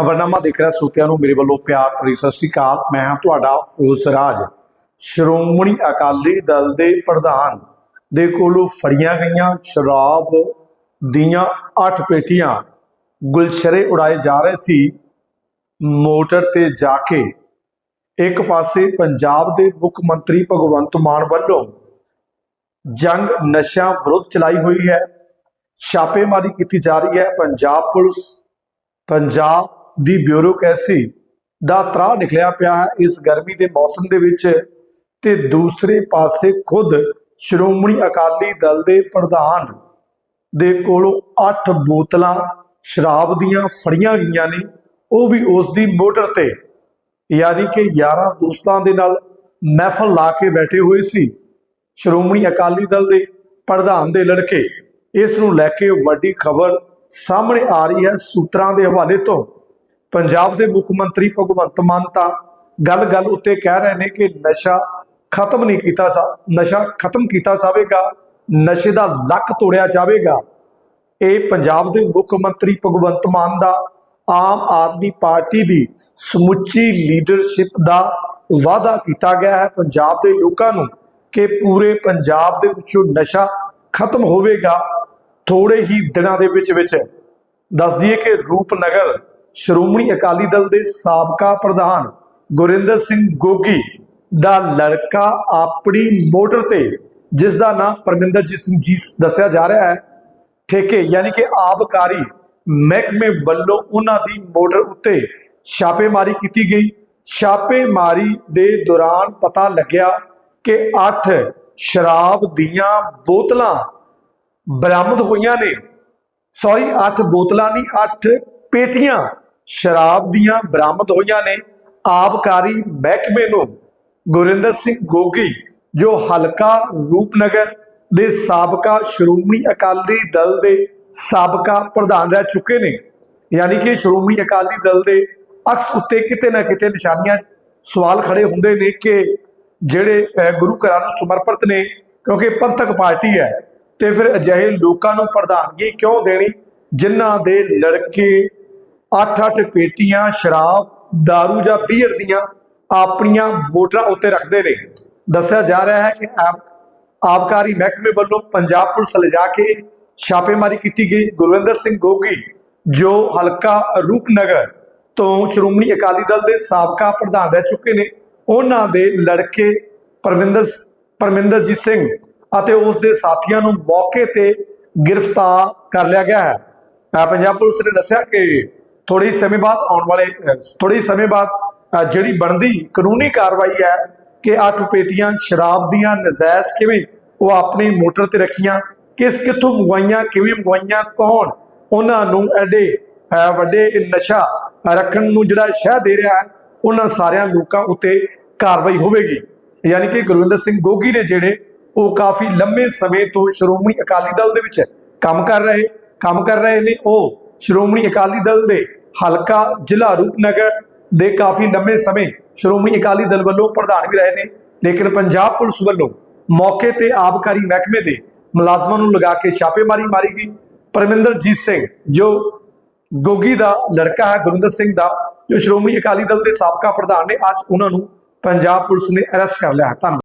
ਖਬਰਨਾਮਾ ਦੇਖ ਰਿਹਾ ਸਰੋਤਿਆਂ ਨੂੰ ਮੇਰੇ ਵੱਲੋਂ ਪਿਆਰ ਭਰੀ ਸਤਿ ਸ੍ਰੀ ਅਕਾਲ। ਮੈਂ ਹਾਂ ਤੁਹਾਡਾ ਉਸ ਰਾਜ। ਸ਼੍ਰੋਮਣੀ ਅਕਾਲੀ ਦਲ ਦੇ ਪ੍ਰਧਾਨ ਦੇ ਕੋਲੋਂ ਫੜੀਆਂ ਗਈਆਂ ਸ਼ਰਾਬ ਦੀਆਂ 8 ਪੇਟੀਆਂ ਗੁਲਸ਼ਰੇ ਉਡਾਏ ਜਾ ਰਹੇ ਸੀ। ਮੋਟਰ ਤੇ ਜਾ ਕੇ ਇੱਕ ਪਾਸੇ ਪੰਜਾਬ ਦੇ ਮੁੱਖ ਮੰਤਰੀ ਭਗਵੰਤ ਮਾਨ ਵੱਲੋਂ ਜੰਗ ਨਸ਼ਿਆਂ ਵਿਰੁੱਧ ਚਲਾਈ ਹੋਈ ਹੈ। ਛਾਪੇਮਾਰੀ ਕੀਤੀ ਜਾ ਰਹੀ ਹੈ। ਪੰਜਾਬ ਪੁਲਿਸ, ਪੰਜਾਬ ਦੀ ਬਿਊਰੋਕ੍ਰੇਸੀ ਦਾ ਤਰਾ ਨਿਕਲਿਆ ਪਿਆ ਹੈ ਇਸ ਗਰਮੀ ਦੇ ਮੌਸਮ ਦੇ ਵਿੱਚ ਤੇ ਦੂਸਰੇ ਪਾਸੇ ਖੁਦ ਸ਼੍ਰੋਮਣੀ ਅਕਾਲੀ ਦਲ ਦੇ ਪ੍ਰਧਾਨ ਦੇ ਕੋਲੋਂ 8 ਬੋਤਲਾਂ ਸ਼ਰਾਬ ਦੀਆਂ ਫੜੀਆਂ ਗਈਆਂ ਨੇ, ਉਹ ਵੀ ਉਸ ਦੀ ਮੋਟਰ ਤੇ। ਯਾਨੀ ਕਿ 11 ਦੋਸਤਾਂ ਦੇ ਨਾਲ ਮਹਿਫਲ ਲਾ ਕੇ ਬੈਠੇ ਹੋਏ ਸੀ ਸ਼੍ਰੋਮਣੀ ਅਕਾਲੀ ਦਲ ਦੇ ਪ੍ਰਧਾਨ ਦੇ ਲੜਕੇ। ਇਸ ਨੂੰ ਲੈ ਕੇ ਵੱਡੀ ਖਬਰ ਸਾਹਮਣੇ ਆ ਰਹੀ ਹੈ ਸੂਤਰਾਂ ਦੇ ਹਵਾਲੇ ਤੋਂ। ਪੰਜਾਬ ਦੇ ਮੁੱਖ ਮੰਤਰੀ ਭਗਵੰਤ ਮਾਨ ਤਾਂ ਗੱਲ-ਗੱਲ ਉੱਤੇ ਕਹਿ ਰਹੇ ਨੇ ਕਿ ਨਸ਼ਾ ਖਤਮ ਨਹੀਂ ਕੀਤਾ ਜਾ ਨਸ਼ਾ ਖਤਮ ਕੀਤਾ ਜਾਵੇਗਾ, ਨਸ਼ੇ ਦਾ ਲੱਕ ਤੋੜਿਆ ਜਾਵੇਗਾ। ਇਹ ਪੰਜਾਬ ਦੇ ਮੁੱਖ ਮੰਤਰੀ ਭਗਵੰਤ ਮਾਨ ਦਾ ਆਮ ਆਦਮੀ ਪਾਰਟੀ ਦੀ ਸਮੁੱਚੀ ਲੀਡਰਸ਼ਿਪ ਦਾ ਵਾਅਦਾ ਕੀਤਾ ਗਿਆ ਹੈ। ਪੰਜਾਬ ਦੇ ਲੋਕਾਂ ਨੂੰ ਕਿ ਪੂਰੇ ਪੰਜਾਬ ਦੇ ਵਿੱਚੋਂ ਨਸ਼ਾ ਖਤਮ ਹੋਵੇਗਾ ਥੋੜੇ ਹੀ ਦਿਨਾਂ ਦੇ ਵਿੱਚ ਵਿੱਚ ਦੱਸ ਦਈਏ ਕਿ ਰੂਪਨਗਰ ਸ਼੍ਰੋਮਣੀ ਅਕਾਲੀ ਦਲ ਦੇ ਸਾਬਕਾ ਪ੍ਰਧਾਨ ਗੁਰਿੰਦਰ ਸਿੰਘ ਗੋਗੀ ਦਾ ਲੜਕਾ ਆਪਣੀ ਮੋਟਰ ਤੇ, ਜਿਸ ਦਾ ਨਾਮ ਪਰਮਿੰਦਰਜੀਤ ਸਿੰਘ ਜੀ ਦੱਸਿਆ ਜਾ ਰਿਹਾ ਹੈ, ਠੇਕੇ ਯਾਨੀ ਕਿ ਆਬਕਾਰੀ ਮਹਿਕਮੇ ਵੱਲੋਂ ਉਹਨਾਂ ਦੀ ਮੋਟਰ ਉੱਤੇ ਛਾਪੇਮਾਰੀ ਕੀਤੀ ਗਈ। ਛਾਪੇਮਾਰੀ ਦੇ ਦੌਰਾਨ ਪਤਾ ਲੱਗਿਆ ਕਿ 8 ਸ਼ਰਾਬ ਦੀਆਂ ਬੋਤਲਾਂ ਬਰਾਮਦ ਹੋਈਆਂ ਨੇ। ਸੌਰੀ 8 ਬੋਤਲਾਂ ਨਹੀਂ 8 ਪੇਟੀਆਂ ਸ਼ਰਾਬ ਦੀਆਂ ਬਰਾਮਦ ਹੋਈਆਂ ਨੇ। ਆਬਕਾਰੀ ਮਹਿਕਮੇ ਨੂੰ ਗੁਰਿੰਦਰ ਸਿੰਘ ਗੋਗੀ, ਜੋ ਹਲਕਾ ਰੂਪਨਗਰ ਦੇ ਸਾਬਕਾ ਸ਼੍ਰੋਮਣੀ ਅਕਾਲੀ ਦਲ ਦੇ ਸਾਬਕਾ ਪ੍ਰਧਾਨ ਰਹਿ ਚੁੱਕੇ ਨੇ। ਯਾਨੀ ਕਿ ਸ਼੍ਰੋਮਣੀ ਅਕਾਲੀ ਦਲ ਦੇ ਅਕਸ ਉੱਤੇ ਕਿਤੇ ਨਾ ਕਿਤੇ ਨਿਸ਼ਾਨੀਆਂ, ਸਵਾਲ ਖੜੇ ਹੁੰਦੇ ਨੇ ਕਿ ਜਿਹੜੇ ਗੁਰੂ ਘਰਾਂ ਨੂੰ ਸਮਰਪਿਤ ਨੇ, ਕਿਉਂਕਿ ਪੰਥਕ ਪਾਰਟੀ ਹੈ, ਤੇ ਫਿਰ ਅਜਿਹੇ ਲੋਕਾਂ ਨੂੰ ਪ੍ਰਧਾਨਗੀ ਕਿਉਂ ਦੇਣੀ? ਜਿਨ੍ਹਾਂ ਦੇ ਲੜਕੇ 8-8 ਪੇਟੀਆਂ, ਸ਼ਰਾਬ, दारू ਜਾਂ ਬੀਅਰ ਦੀਆਂ ਆਪਣੀਆਂ ਮੋਟਰਾਂ ਉੱਤੇ ਰੱਖਦੇ ਨੇ। ਦੱਸਿਆ ਜਾ ਰਿਹਾ ਹੈ ਕਿ ਆਪ, ਆਬਕਾਰੀ ਮਹਿਕਮੇ ਵੱਲੋਂ ਪੰਜਾਬ ਪੁਲਿਸ ਲਿਜਾ ਕੇ ਛਾਪੇਮਾਰੀ ਕੀਤੀ ਗਈ। ਗੁਰਵਿੰਦਰ ਸਿੰਘ ਗੋਗੀ, ਜੋ ਹਲਕਾ ਰੂਪਨਗਰ ਤੋਂ ਸ਼੍ਰੋਮਣੀ ਅਕਾਲੀ ਦਲ ਦੇ ਸਾਬਕਾ ਪ੍ਰਧਾਨ ਰਹਿ ਚੁੱਕੇ ਨੇ, ਉਹਨਾਂ ਦੇ ਲੜਕੇ ਪਰਵਿੰਦਰ ਪਰਮਿੰਦਰਜੀਤ ਸਿੰਘ ਅਤੇ ਉਸ ਦੇ ਸਾਥੀਆਂ ਨੂੰ ਮੌਕੇ ਤੇ ਗ੍ਰਿਫਤਾਰ ਕਰ ਲਿਆ ਗਿਆ ਹੈ। ਪੰਜਾਬ ਪੁਲਿਸ ਨੇ ਦੱਸਿਆ ਕਿ ਥੋੜੀ ਸਮੇਂ ਬਾਅਦ ਆਉਣ ਵਾਲੇ ਥੋੜੀ ਸਮੇਂ ਬਾਅਦ ਜਿਹੜੀ ਬਣਦੀ ਕਾਨੂੰਨੀ ਕਾਰਵਾਈ ਹੈ ਕਿ ਅੱਠ ਪੇਟੀਆਂ ਸ਼ਰਾਬ ਦੀਆਂ ਨਜਾਇਜ਼ ਕਿਵੇਂ ਉਹ ਆਪਣੀ ਮੋਟਰ ਤੇ ਰੱਖੀਆਂ, ਕਿਸ ਕਿੱਥੋਂ ਮੰਗਵਾਈਆਂ, ਕਿਵੇਂ ਮੰਗਵਾਈਆਂ, ਕੌਣ ਉਹਨਾਂ ਨੂੰ ਐਡੇ ਵੱਡੇ ਨਸ਼ਾ ਰੱਖਣ ਨੂੰ ਜਿਹੜਾ ਸ਼ਹਿ ਦੇ ਰਿਹਾ ਹੈ, ਉਹਨਾਂ ਸਾਰਿਆਂ ਲੋਕਾਂ ਉੱਤੇ ਕਾਰਵਾਈ ਹੋਵੇਗੀ। ਯਾਨੀ ਕਿ ਗੁਰਵਿੰਦਰ ਸਿੰਘ ਗੋਗੀ ਨੇ ਜਿਹੜੇ ਉਹ ਕਾਫੀ ਲੰਮੇ ਸਮੇਂ ਤੋਂ ਸ਼੍ਰੋਮਣੀ ਅਕਾਲੀ ਦਲ ਦੇ ਵਿੱਚ ਕੰਮ ਕਰ ਰਹੇ, ਕੰਮ ਕਰ ਰਹੇ ਨੇ, ਉਹ ਸ਼੍ਰੋਮਣੀ ਅਕਾਲੀ ਦਲ ਦੇ ਹਲਕਾ ਜ਼ਿਲ੍ਹਾ ਰੂਪਨਗਰ ਦੇ ਕਾਫੀ ਲੰਮੇ ਸਮੇਂ ਸ਼੍ਰੋਮਣੀ ਅਕਾਲੀ ਦਲ ਵੱਲੋਂ ਪ੍ਰਧਾਨ ਵੀ ਰਹੇ ਨੇ, ਲੇਕਿਨ ਪੰਜਾਬ ਪੁਲਿਸ ਵੱਲੋਂ ਮੌਕੇ ਤੇ ਆਬਕਾਰੀ ਮਹਿਕਮੇ ਦੇ ਮੁਲਾਜ਼ਮਾਂ ਨੂੰ ਲਗਾ ਕੇ ਛਾਪੇਮਾਰੀ ਮਾਰੀ ਗਈ। ਪਰਮਿੰਦਰਜੀਤ ਸਿੰਘ, ਜੋ ਗੋਗੀ ਦਾ ਲੜਕਾ ਹੈ, ਗੁਰਿੰਦਰ ਸਿੰਘ ਦਾ, ਜੋ ਸ਼੍ਰੋਮਣੀ ਅਕਾਲੀ ਦਲ ਦੇ ਸਾਬਕਾ ਪ੍ਰਧਾਨ ਨੇ, ਅੱਜ ਉਹਨਾਂ ਨੂੰ ਪੰਜਾਬ ਪੁਲਿਸ ਨੇ ਅਰੈਸਟ ਕਰ ਲਿਆ ਧੰਨਵਾਦ।